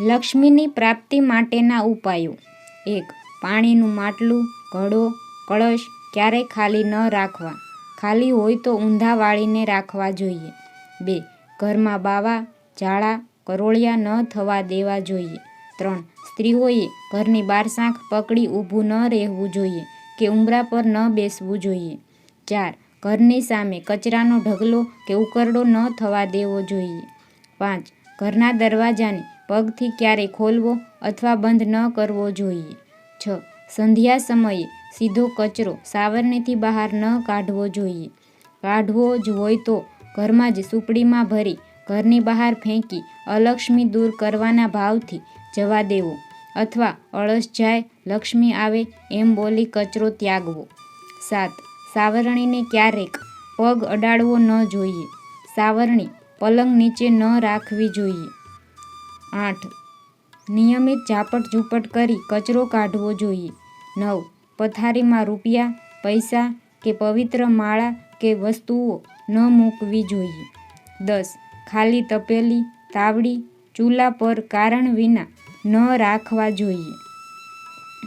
લક્ષ્મીની પ્રાપ્તિ માટેના ઉપાયો. એક, પાણીનું માટલું, ઘડો, કળશ ક્યારેય ખાલી ન રાખવા. ખાલી હોય તો ઊંધા વાળીને રાખવા જોઈએ. બે, ઘરમાં બાવા, ઝાડા, કરોળિયા ન થવા દેવા જોઈએ. ત્રણ, સ્ત્રીઓએ ઘરની બારસાંખ પકડી ઊભું ન રહેવું જોઈએ કે ઉંબરા પર ન બેસવું જોઈએ. ચાર, ઘરની સામે કચરાનો ઢગલો કે ઉકરડો ન થવા દેવો જોઈએ. પાંચ, ઘરના દરવાજાને પગથી ક્યારેય ખોલવો અથવા બંધ ન કરવો જોઈએ? છ. સંધ્યા સમયે સીધો કચરો સાવરણીથી બહાર ન કાઢવો જોઈએ. કાઢવો જ હોય તો ઘરમાં જ સુપડીમાં ભરી ઘરની બહાર ફેંકી અલક્ષ્મી દૂર કરવાના ભાવથી જવા દેવો અથવા અળસ જાય લક્ષ્મી આવે એમ બોલી કચરો ત્યાગવો. સાત. સાવરણીને ક્યારેક પગ અડાડવો ન જોઈએ. સાવરણી પલંગ નીચે ન રાખવી જોઈએ. આઠ. નિયમિત ઝાપટ ઝૂપટ કરી કચરો કાઢવો જોઈએ. નવ. પથારીમાં રૂપિયા, પૈસા કે પવિત્ર માળા કે વસ્તુઓ ન મૂકવી જોઈએ. દસ. ખાલી તપેલી, તાવડી, ચૂલા પર કારણ વિના ન રાખવા જોઈએ.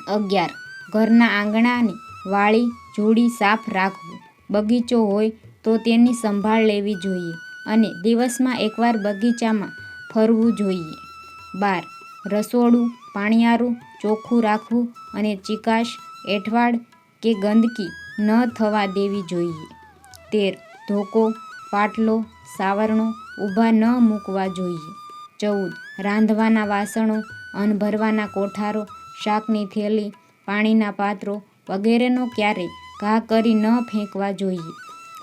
અગિયાર. ઘરના આંગણાની વાળી જોડી સાફ રાખવું. બગીચો હોય તો તેની સંભાળ લેવી જોઈએ અને દિવસમાં એકવાર બગીચામાં ફરવું જોઈએ. બાર. રસોડું, પાણીયારું, ચોખ્ખું રાખવું અને ચિકાશ, એઠવાડ કે ગંદકી ન થવા દેવી જોઈએ. તેર. ધોકો, પાટલો, સાવરણો ઊભા ન મૂકવા જોઈએ. ચૌદ. રાંધવાના વાસણો, અન્ન ભરવાના કોઠારો, શાકની થેલી, પાણીના પાત્રો વગેરેનો ક્યારેય ઘા કરી ન ફેંકવા જોઈએ.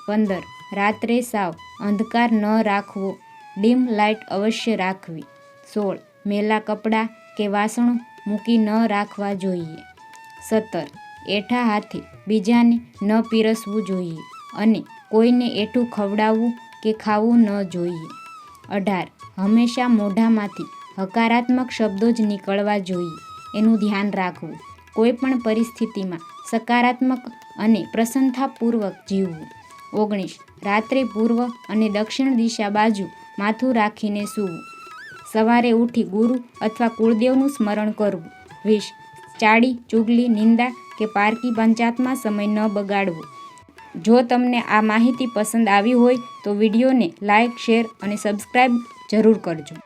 પંદર. રાત્રે સાવ અંધકાર ન રાખવો. ડીમ લાઇટ અવશ્ય રાખવી. સોળ. મેલા કપડાં કે વાસણો મૂકી ન રાખવા જોઈએ. સત્તર. એઠા હાથે બીજાને ન પીરસવું જોઈએ અને કોઈને એઠું ખવડાવવું કે ખાવું ન જોઈએ. અઢાર. હંમેશા મોઢામાંથી હકારાત્મક શબ્દો જ નીકળવા જોઈએ. એનું ધ્યાન રાખવું. કોઈ પણ પરિસ્થિતિમાં સકારાત્મક અને પ્રસન્નતાપૂર્વક જીવવું. ઓગણીસ. રાત્રે પૂર્વ અને દક્ષિણ દિશા બાજુ માથું રાખીને સૂવું. સવારે ઉઠી ગુરુ અથવા કુળદેવનું સ્મરણ કરવું. વીસ ચાડી ચુગલી, નિંદા કે પારકી પંચાતમાં સમય ન બગાડવો. જો તમને આ માહિતી પસંદ આવી હોય તો વિડીયોને લાઇક શેર અને સબસ્ક્રાઈબ જરૂર કરજો.